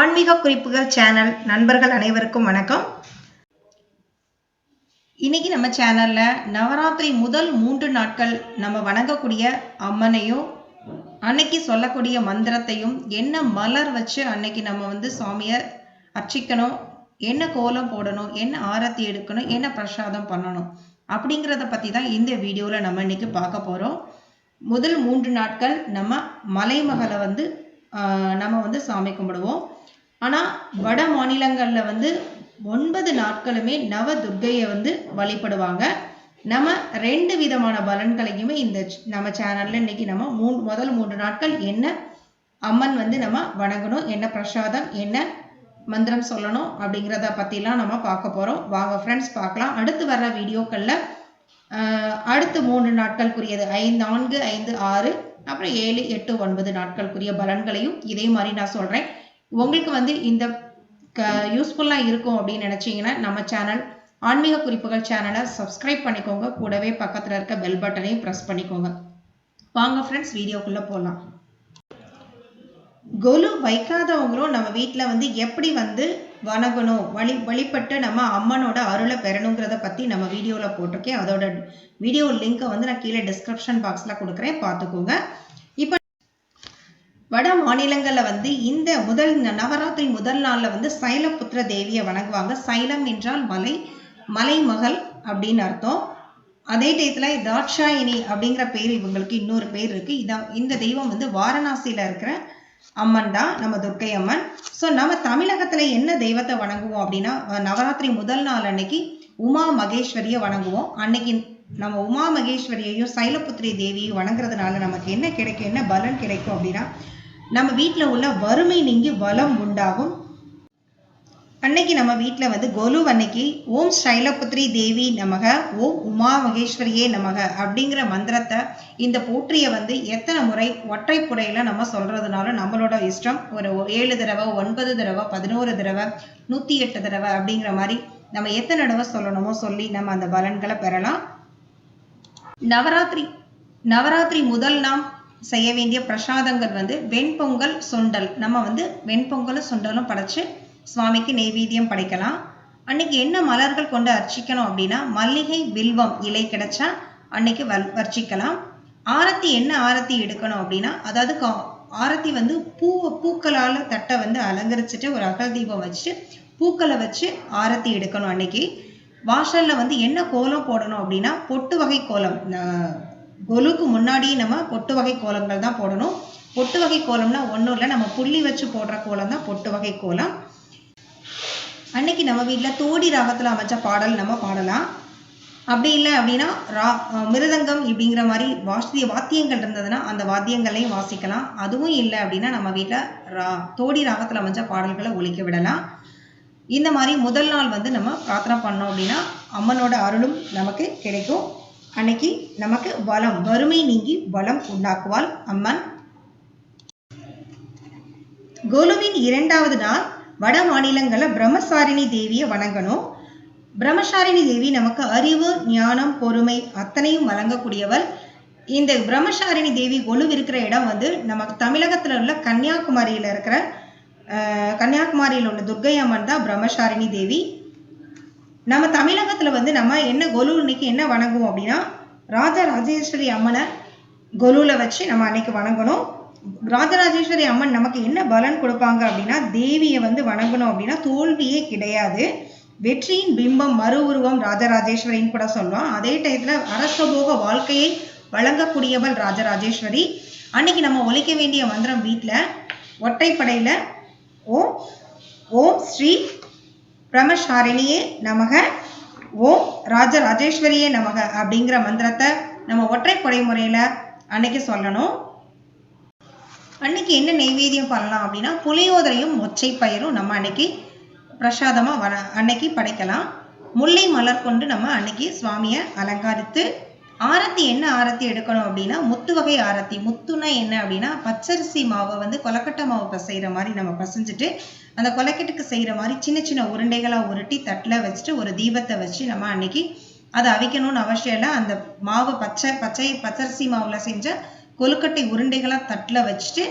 ஆன்மீக குறிப்புகள் சேனல் நண்பர்கள் அனைவருக்கும் வணக்கம். இன்னைக்கு நம்ம சேனல்ல நவராத்திரி முதல் மூன்று நாட்கள் நம்ம வணங்கக்கூடிய அம்மனையும் அன்னைக்கு சொல்லக்கூடிய மந்திரத்தையும் என்ன மலர் வச்சு அன்னைக்கு நம்ம வந்து சுவாமியை அர்ச்சிக்கணும் என்ன கோலம் போடணும் என்ன ஆரத்தி எடுக்கணும் என்ன பிரசாதம் பண்ணணும் அப்படிங்கிறத பற்றி தான் இந்த வீடியோவில் நம்ம இன்னைக்கு பார்க்க போகிறோம் முதல் மூன்று நாட்கள் நம்ம மலைமகளை வந்து நம்ம வந்து சாமி கும்பிடுவோம். ஆனால் வட மாநிலங்களில் வந்து ஒன்பது நாட்களுமே நவ துர்க்கையை வந்து வழிபடுவாங்க. நம்ம ரெண்டு விதமான பலன்களையுமே இந்த நம்ம சேனலில் இன்னைக்கு நம்ம மூ முதல் மூன்று நாட்கள் என்ன அம்மன் வந்து நம்ம வணங்கணும் என்ன பிரசாதம் என்ன மந்திரம் சொல்லணும் அப்படிங்கிறத பற்றிலாம் நம்ம பார்க்க போகிறோம் வாங்க ஃப்ரெண்ட்ஸ் பார்க்கலாம். அடுத்து வர்ற வீடியோக்களில் அடுத்து மூன்று நாட்களுக்குரியது ஐந்து நான்கு ஐந்து ஆறு அப்புறம் ஏழு எட்டு ஒன்பது நாட்களுக்குரிய பலன்களையும் இதே மாதிரி நான் சொல்கிறேன் உங்களுக்கு வந்து இந்த க யூஸ்ஃபுல்லாக இருக்கும் அப்படின்னு நினச்சிங்கன்னா நம்ம சேனல் ஆன்மீக குறிப்புகள் சேனலை சப்ஸ்கிரைப் பண்ணிக்கோங்க. கூடவே பக்கத்தில் இருக்க பெல் பட்டனையும் ப்ரெஸ் பண்ணிக்கோங்க. வாங்க ஃப்ரெண்ட்ஸ் வீடியோக்குள்ளே போகலாம் கொலு வைக்காதவங்களும் நம்ம வீட்டில் வந்து எப்படி வந்து வணங்கணும். வழி வழிபட்டு நம்ம அம்மனோட அருளை பெறணுங்கிறத பற்றி நம்ம வீடியோவில் போட்டிருக்கேன். அதோட வீடியோ லிங்க்கை வந்து நான் கீழே டிஸ்கிரிப்ஷன் பாக்ஸில் கொடுக்குறேன். பார்த்துக்கோங்க. இப்போ வட மாநிலங்களில் வந்து இந்த முதல் நவராத்திரி முதல் நாளில் வந்து சைலபுத்திர தேவியை வணங்குவாங்க. சைலம் என்றால் மலை மலைமகள் அப்படின்னு அர்த்தம். அதே டயத்தில் தாட்சாயினி அப்படிங்கிற பேர் இவங்களுக்கு இன்னொரு பேர் இருக்குது இதான் இந்த தெய்வம் வந்து வாரணாசியில் இருக்கிற அம்மன் தான் நம்ம துர்க்கை அம்மன். ஸோ நம்ம தமிழகத்தில் என்ன தெய்வத்தை வணங்குவோம் அப்படின்னா நவராத்திரி முதல் நாள் அன்னைக்கு உமா மகேஸ்வரியை வணங்குவோம். அன்னைக்கு நம்ம உமா மகேஸ்வரியையும் சைலபுத்திரி தேவியும் வணங்குறதுனால நமக்கு என்ன கிடைக்கும் என்ன பலன் கிடைக்கும் அப்படின்னா நம்ம வீட்டில் உள்ள வறுமை நீங்கி வளம் உண்டாகும். அன்னைக்கு நம்ம வீட்டில் வந்து கொலு அன்னைக்கு ஓம் ஸ்டைலபுத்ரி தேவி நமக ஓம் உமா மகேஸ்வரியே நமக அப்படிங்கிற மந்திரத்தை இந்த போற்றியை வந்து எத்தனை முறை ஒற்றை புடையில் நம்ம சொல்றதுனால நம்மளோட இஷ்டம் ஒரு ஏழு தடவை ஒன்பது தடவை பதினோரு தடவை நூற்றி எட்டு தடவை அப்படிங்கிற மாதிரி நம்ம எத்தனை தடவை சொல்லணுமோ சொல்லி நம்ம அந்த பலன்களை பெறலாம். நவராத்திரி நவராத்திரி முதல் நாம் செய்ய வேண்டிய பிரசாதங்கள் வந்து வெண்பொங்கல் சுண்டல். நம்ம வந்து வெண்பொங்கலும் சுண்டலும் படைச்சு சுவாமிக்கு நெய்வேத்தியம் படைக்கலாம். அன்னைக்கு என்ன மலர்கள் கொண்டு அர்ச்சிக்கணும் அப்படின்னா மல்லிகை வில்வம் இலை கிடைச்சா அன்னைக்கு வல் வர்ச்சிக்கலாம். ஆரத்தி என்ன ஆரத்தி எடுக்கணும் அப்படின்னா அதாவது கா- ஆரத்தி வந்து பூவை பூக்களால் தட்டை வந்து அலங்கரிச்சுட்டு ஒரு அகல் தீபம் வச்சு பூக்களை வச்சு ஆரத்தி எடுக்கணும் அன்னைக்கு. வாசலில் வந்து என்ன கோலம் போடணும் அப்படின்னா பொட்டு வகை கோலம். கொலுக்கு முன்னாடி நம்ம பொட்டு வகை கோலங்கள் தான் போடணும். பொட்டு வகை கோலம்னா ஒன்றும் இல்லை நம்ம புள்ளி வச்சு போடுற கோலம் தான் பொட்டு வகை கோலம். அன்னைக்கு நம்ம வீட்டில் தோடி ராகத்தில் அமைச்ச பாடல் நம்ம பாடலாம். அப்படி இல்லை அப்படின்னா ரா மிருதங்கம் இப்படிங்கிற மாதிரி வாசிய வாத்தியங்கள் இருந்ததுன்னா அந்த வாத்தியங்களையும் வாசிக்கலாம். அதுவும் இல்லை அப்படின்னா நம்ம வீட்டில் ரா தோடி ராகத்தில் அமைச்ச பாடல்களை ஒழிக்க விடலாம். இந்த மாதிரி முதல் நாள் வந்து நம்ம பிரார்த்தனை பண்ணோம் அப்படின்னா அம்மனோட அருளும் நமக்கு கிடைக்கும். அன்னைக்கு நமக்கு வளம் வறுமை நீங்கி வளம் உண்டாக்குவாள் அம்மன். கோலுவின் இரண்டாவது நாள் வட மாநிலங்களில் பிரம்மசாரிணி தேவியை வணங்கணும். பிரம்மசாரிணி தேவி நமக்கு அறிவு ஞானம் பொறுமை அத்தனையும் வழங்கக்கூடியவள். இந்த பிரம்மசாரிணி தேவி கொலு இருக்கிற இடம் வந்து நமக்கு தமிழகத்தில் உள்ள கன்னியாகுமரியில் இருக்கிற கன்னியாகுமரியில் உள்ள துர்க்கை அம்மன் தான் பிரம்மசாரிணி தேவி. நம்ம தமிழகத்தில் வந்து நம்ம என்ன கொலு இன்னைக்கு என்ன வணங்குவோம் அப்படின்னா ராஜராஜேஸ்வரி அம்மனை கொலுவில் வச்சு நம்ம அன்னைக்கு வணங்கணும். ராஜராஜேஸ்வரி அம்மன் நமக்கு என்ன பலன் கொடுப்பாங்க அப்படின்னா தேவியை வந்து வணங்கணும் அப்படின்னா தோல்வியே கிடையாது. வெற்றியின் பிம்பம் மறு உருவம் ராஜராஜேஸ்வரின்னு கூட சொல்லுவோம் அதே டயத்தில் அரசபோக வாழ்க்கையை வழங்கக்கூடியவள் ராஜராஜேஸ்வரி. அன்னைக்கு நம்ம ஒழிக்க வேண்டிய மந்திரம் வீட்டில் ஒற்றைப்படையில் ஓம் ஓம் ஸ்ரீ பிரமசாரிணியே நமக ஓம் ராஜராஜேஸ்வரியே நமக அப்படிங்கிற மந்திரத்தை நம்ம ஒற்றைப்படை முறையில் அன்னைக்கு சொல்லணும். அன்னைக்கு என்ன நெய்வேத்தியம் பண்ணலாம் அப்படின்னா புளியோதரையும் மொச்சை பயிரும் நம்ம அன்னைக்கு பிரசாதமாக வர அன்னைக்கு படைக்கலாம். முல்லை மலர் கொண்டு நம்ம அன்னைக்கு சுவாமியை அலங்காரித்து ஆரத்தி என்ன ஆரத்தி எடுக்கணும் அப்படின்னா முத்து வகை ஆரத்தி. முத்துனா என்ன அப்படின்னா பச்சரிசி மாவை வந்து கொலக்கட்டை மாவு பசைகிற மாதிரி நம்ம பசைஞ்சிட்டு அந்த கொலக்கட்டுக்கு செய்கிற மாதிரி சின்ன சின்ன உருண்டைகளாக உருட்டி தட்டில் வச்சுட்டு ஒரு தீபத்தை வச்சு நம்ம அன்னைக்கு அதை அவிக்கணும்னு அவசியம் இல்லை. அந்த மாவு பச்சை பச்சை பச்சரிசி மாவில் செஞ்ச கொழுக்கட்டை உருண்டைகளாக தட்டில் வச்சுட்டு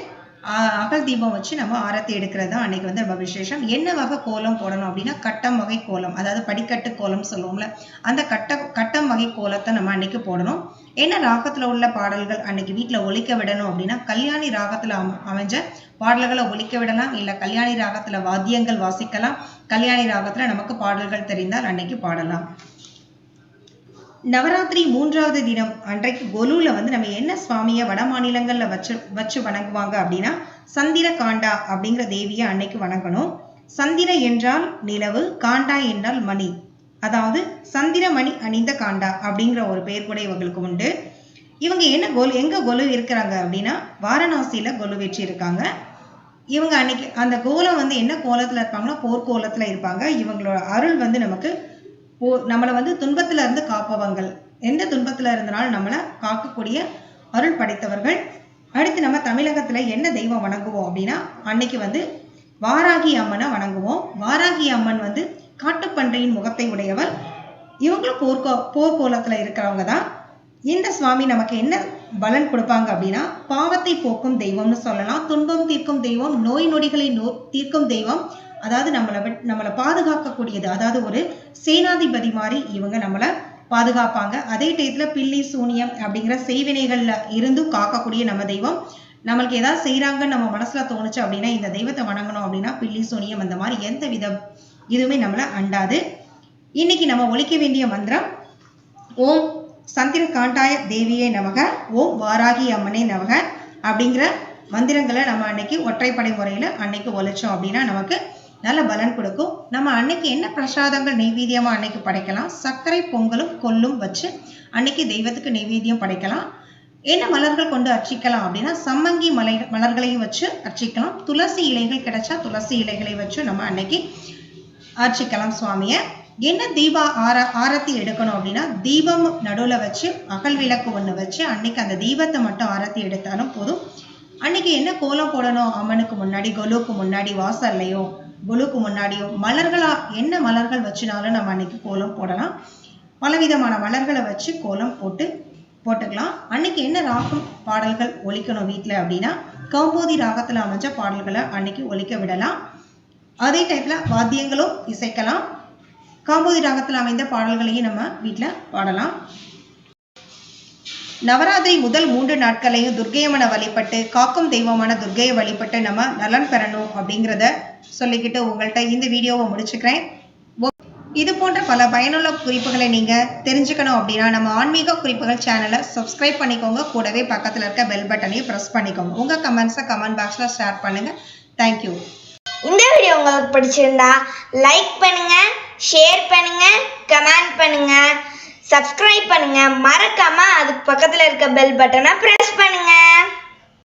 அகல் தீபம் வச்சு நம்ம ஆரத்தி எடுக்கிறது தான் அன்னைக்கு வந்து நம்ம விசேஷம். என்ன வகை கோலம் போடணும் அப்படின்னா கட்டம் வகை கோலம் அதாவது படிக்கட்டு கோலம் சொல்லுவோம்ல அந்த கட்ட கட்டம் வகை கோலத்தை நம்ம அன்றைக்கி போடணும். என்ன ராகத்தில் உள்ள பாடல்கள் அன்னைக்கு வீட்டில் ஒழிக்க விடணும் அப்படின்னா கல்யாணி ராகத்தில் அம் அமைஞ்ச பாடல்களை ஒழிக்க விடலாம் இல்லை கல்யாணி ராகத்தில் வாத்தியங்கள் வாசிக்கலாம் கல்யாணி ராகத்தில் நமக்கு பாடல்கள் தெரிந்தால் அன்னைக்கு பாடலாம். நவராத்திரி மூன்றாவது தினம் அன்றைக்கு கொலுல வந்து நம்ம என்ன சுவாமியை வட மாநிலங்களில் வச்சு வச்சு வணங்குவாங்க அப்படின்னா சந்திர காண்டா அப்படிங்கிற தேவியை அன்னைக்கு வணங்கணும். சந்திர என்றால் நிலவு காண்டா என்றால் மணி. அதாவது சந்திர மணி அணிந்த காண்டா அப்படிங்கிற ஒரு பெயர் கூட இவங்களுக்கு உண்டு. இவங்க என்ன கொலு எங்க கொலு இருக்கிறாங்க அப்படின்னா வாரணாசியில கொலு வெற்றி இருக்காங்க. இவங்க அன்னைக்கு அந்த கோலம் வந்து என்ன கோலத்துல இருப்பாங்கன்னா போர்க்கோலத்துல இருப்பாங்க. இவங்களோட அருள் வந்து நமக்கு போ நம்மளை வந்து துன்பத்துல இருந்து காப்பவங்கள். எந்த துன்பத்துல இருந்தனாலும் நம்மளை காக்கக்கூடிய அருள் படைத்தவர்கள். அடுத்து நம்ம தமிழகத்துல என்ன தெய்வம் வணங்குவோம் அப்படின்னா அன்னைக்கு வந்து வாராகி அம்மனை வணங்குவோம். வாராகி அம்மன் வந்து காட்டுப்பன்றையின் முகத்தை உடையவர். இவங்களும் போர்க்கோ போர்க்கோலத்துல இருக்கிறவங்க தான். இந்த சுவாமி நமக்கு என்ன பலன் கொடுப்பாங்க அப்படின்னா பாவத்தை போக்கும் தெய்வம்னு சொல்லலாம். துன்பம் தீர்க்கும் தெய்வம் நோய் நொடிகளை நோ தீர்க்கும் தெய்வம். அதாவது நம்மளை விட்- நம்மளை பாதுகாக்கக்கூடியது. அதாவது ஒரு சேனாதிபதி மாதிரி இவங்க நம்மளை பாதுகாப்பாங்க. அதே டயத்தில் பில்லி சூனியம் அப்படிங்கிற செய்வினைகளில் இருந்தும் காக்கக்கூடிய நம்ம தெய்வம். நம்மளுக்கு ஏதாவது செய்கிறாங்கன்னு நம்ம மனசில் தோணுச்சு அப்படின்னா இந்த தெய்வத்தை வணங்கணும் அப்படின்னா பில்லி சூனியம் அந்த மாதிரி எந்த வித இதுவுமே நம்மளை அண்டாது. இன்னைக்கு நம்ம ஒழிக்க வேண்டிய மந்திரம் ஓம் சந்திர காண்டாய தேவியே நமக ஓம் வாராகி அம்மனே நமக அப்படிங்கிற மந்திரங்களை நம்ம அன்னைக்கு ஒற்றைப்படை முறையில் அன்னைக்கு ஒழிச்சோம் அப்படின்னா நமக்கு நல்ல பலன் கொடுக்கும். நம்ம அன்னைக்கு என்ன பிரசாதங்கள் நைவேத்தியமாக அன்னைக்கு படைக்கலாம்? சர்க்கரை பொங்கலும் கொல்லும் வச்சு அன்னைக்கு தெய்வத்துக்கு நைவேத்தியம் படைக்கலாம். என்ன மலர்கள் கொண்டு அர்ச்சிக்கலாம் அப்படின்னா சம்மங்கி மலை மலர்களையும் வச்சு அர்ச்சிக்கலாம். துளசி இலைகள் கிடைச்சா துளசி இலைகளை வச்சு நம்ம அன்னைக்கு அர்ச்சிக்கலாம் சுவாமியை. என்ன தீபா ஆர ஆரத்தி எடுக்கணும் அப்படின்னா தீபம் நடுவில் வச்சு அகல் விளக்கு ஒன்று வச்சு அன்னைக்கு அந்த தீபத்தை மட்டும் ஆரத்தி எடுத்தாலும் போதும். அன்னைக்கு என்ன கோலம் போடணும்? அம்மனுக்கு முன்னாடி கொலுக்கு முன்னாடி வாசல்லையோ குழுக்கு முன்னாடியோ மலர்களா என்ன மலர்கள் வச்சுனாலும் நம்ம அன்னைக்கு கோலம் போடலாம். பலவிதமான மலர்களை வச்சு கோலம் போட்டு போட்டுக்கலாம். அன்னைக்கு என்ன ராகம் பாடல்கள் ஒழிக்கணும் வீட்டில் அப்படின்னா கம்போதி ராகத்தில் அமைஞ்ச பாடல்களை அன்னைக்கு ஒழிக்க விடலாம். அதே டைப்பில் வாத்தியங்களும் இசைக்கலாம். காம்போதி ராகத்தில் அமைந்த பாடல்களையும் நம்ம வீட்டில் பாடலாம். நவராத்திரி முதல் மூன்று நாட்களையும் துர்க்கையம்மனை வழிபட்டு காக்கும் தெய்வமான துர்க்கையை வழிபட்டு நம்ம நலன் பெறணும் அப்படிங்கிறத சொல்லிக்கிட்டு உங்கள்கிட்ட இந்த வீடியோவை முடிச்சுக்கிறேன். இது போன்ற பல பயனுள்ள குறிப்புகளை நீங்கள் தெரிஞ்சுக்கணும் அப்படின்னா நம்ம ஆன்மீக குறிப்புகள் சேனலை சப்ஸ்கிரைப் பண்ணிக்கோங்க. கூடவே பக்கத்தில் இருக்க பெல் பட்டனையும் ப்ரெஸ் பண்ணிக்கோங்க. உங்கள் கமெண்ட்ஸை கமெண்ட் பாக்ஸில் ஷேர் பண்ணுங்கள் தேங்க்யூ இந்த வீடியோ உங்களுக்கு பிடிச்சிருந்தா லைக் பண்ணுங்கள் ஷேர் பண்ணுங்கள் கமெண்ட் பண்ணுங்கள் சப்ஸ்கிரைப் பண்ணுங்க. மறக்காம அதுக்கு பக்கத்துல இருக்க பெல் பட்டனை பிரஸ் பண்ணுங்க.